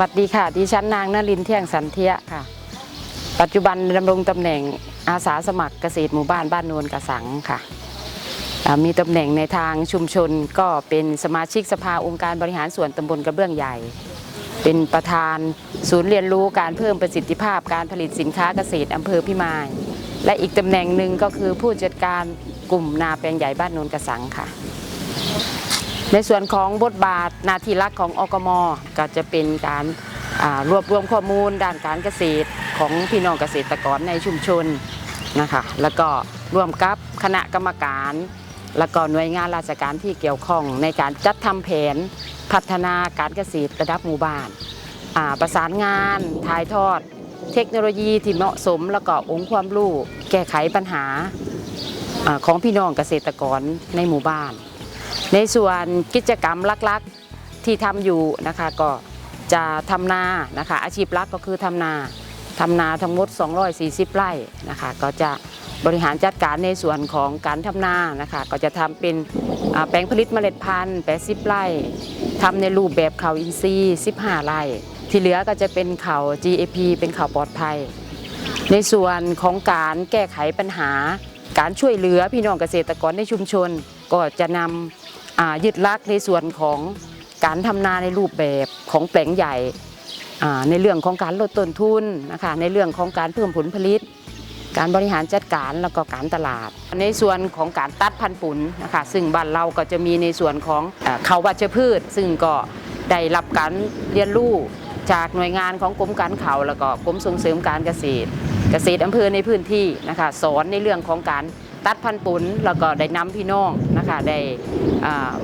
วัสดีค่ะ ดิฉันนางนลินเที่ยงสันเทียค่ะ ปัจจุบันดำรงตำแหน่งอาสาสมัครเกษตรหมู่บ้านบ้านโนนกระสังค่ะ มีตำแหน่งในทางชุมชนก็เป็นสมาชิกสภาองค์การบริหารส่วนตำบลกระเบื้องใหญ่ เป็นประธานศูนย์เรียนรู้การเพิ่มประสิทธิภาพการผลิตสินค้าเกษตรอำเภอพิมาย และอีกตำแหน่งหนึ่งก็คือผู้จัดการกลุ่มนาแปลงใหญ่บ้านโนนกระสังค่ะ ในส่วนของบทบาทนาทีหลักของอกมก็จะเป็นการรวบรวมข้อมูลด้านการเกษตรของพี่น้องเกษตรกรในชุมชนนะคะแล้วก็ร่วมกับคณะกรรมการ แล้วก็หน่วยงานราชการที่เกี่ยวข้องในการจัดทำแผนพัฒนาการเกษตรระดับหมู่บ้านาประสานงานถ่ายทอด เทคโนโลยีที่เหมาะสม แล้วก็องค์ความรู้แก้ไขปัญหาของพี่น้องเกษตรกรในหมู่บ้าน ในส่วนกิจกรรมลักๆที่ทำอยู่นะคะก็จะทำนานะคะอาชีพลักก็คือทำนาทำนาทั้งหมด 240 ไร่นะคะก็จะบริหารจัดการในส่วนของการทำนานะคะก็จะทำเป็นแปลงผลิตเมล็ดพันธุ์80 ไร่ทำในรูปแบบเขาอินทรีย์ 15 ไร่ ที่เหลือก็จะเป็นเขา GAP เป็นเขาปลอดภัย ในส่วนของการแก้ไขปัญหา การช่วยเหลือพี่น้องเกษตรกรในชุมชน ก็จะนำอ่า ยึดลักในส่วนของการทำนาในรูปแบบของแปลงใหญ่ในเรื่องของการลดต้นทุนนะคะในเรื่องของการเพิ่มผลผลิต การบริหารจัดการแล้วก็การตลาด ในส่วนของการตัดพันธุ์ปุ๋นนะคะซึ่งบ้านเราก็จะมีในส่วนของเขาวัชพืช ซึ่งก็ได้รับการเรียนรู้จากหน่วยงานของกรมการเขาวแล้วก็กรมส่งเสริมการเกษตร เกษตรอำเภอในพื้นที่นะคะสอนในเรื่องของการตัดพันธุ์ปุ๋นแล้วก็ได้นำพี่น้องนะคะได้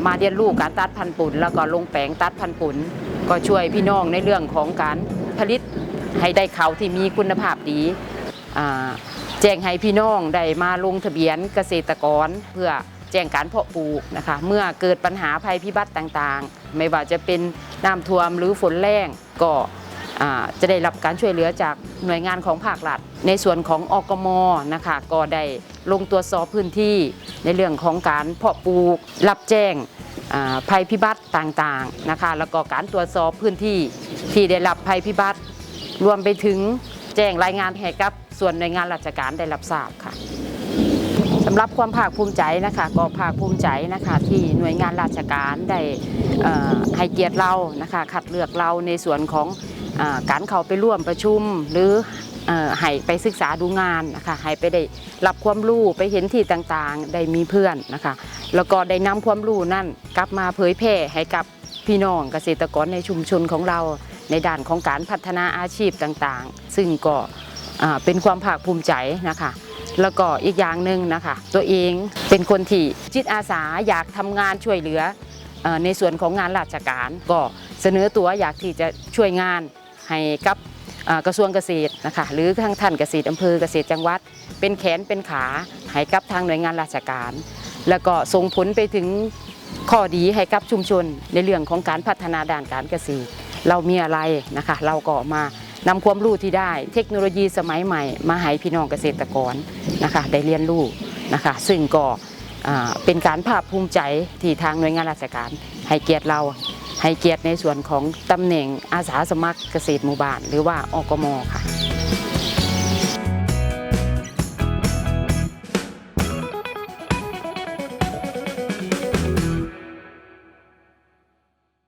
มาเรียนรู้การตัดพันธุ์ปุ๋นแล้วก็ลงแปลงตัดพันธุ์ปุ๋นก็ช่วยพี่น้องในเรื่องของการผลิตให้ได้เขาที่มีคุณภาพดีแจ้งให้พี่น้องได้มาลงทะเบียนเกษตรกร เพื่อแจ้งการเพาะปลูกนะคะเมื่อเกิดปัญหาภัยพิบัติต่างๆ ไม่ว่าจะเป็นน้ำท่วมหรือฝนแรงก็ จะได้รับการช่วยเหลือจากหน่วยงานของภาครัฐ ในส่วนของอกมนะคะก็ได้ลงตรวจสอบพื้นที่ในเรื่องของการเพาะปลูก รับแจ้งภัยพิบัติต่างๆนะคะแล้วก็การตรวจสอบพื้นที่ที่ได้รับภัยพิบัติ รวมไปถึงแจ้งรายงานให้กับส่วนหน่วยงานราชการได้รับทราบค่ะสำหรับความภาคภูมิใจนะคะก็ภาคภูมิใจนะคะที่หน่วยงานราชการได้ให้เกียรติเรานะคะคัดเลือกเราในส่วนของ การเข้าไปร่วมประชุมหรือให้ไปศึกษาดูงานนะคะให้ไปได้รับความรู้ไปเห็นที่ต่างๆ ได้มีเพื่อนนะคะ แล้วก็ได้นำความรู้นั่นกลับมาเผยแพร่ให้กับพี่น้องเกษตรกรในชุมชนของเรา ในด้านของการพัฒนาอาชีพต่างๆ ซึ่งก็เป็นความภาคภูมิใจนะคะ แล้วก็อีกอย่างหนึ่งนะคะ ตัวเองเป็นคนที่จิตอาสาอยากทำงานช่วยเหลือเอ่อในส่วนของงานราชการ ก็เสนอตัวอยากที่จะช่วยงาน ให้กับกระทรวงเกษตรนะคะหรือทางท่านเกษตรอำเภอเกษตรจังหวัด เป็นแขนเป็นขาให้กับทางหน่วยงานราชการ แล้วก็ส่งผลไปถึงข้อดีให้กับชุมชนในเรื่องของการพัฒนาด้านการเกษตร เรามีอะไรนะคะ เราก็มานำความรู้ที่ได้ เทคโนโลยีสมัยใหม่ มาให้พี่น้องเกษตรกรนะคะได้เรียนรู้นะคะซึ่งก็เป็นการภาคภูมิใจที่ทางหน่วยงานราชการให้เกียรติเรา ให้เกียรติในส่วนของตำแหน่งอาสาสมัครเกษตรหมู่บ้านหรือว่าอกมค่ะ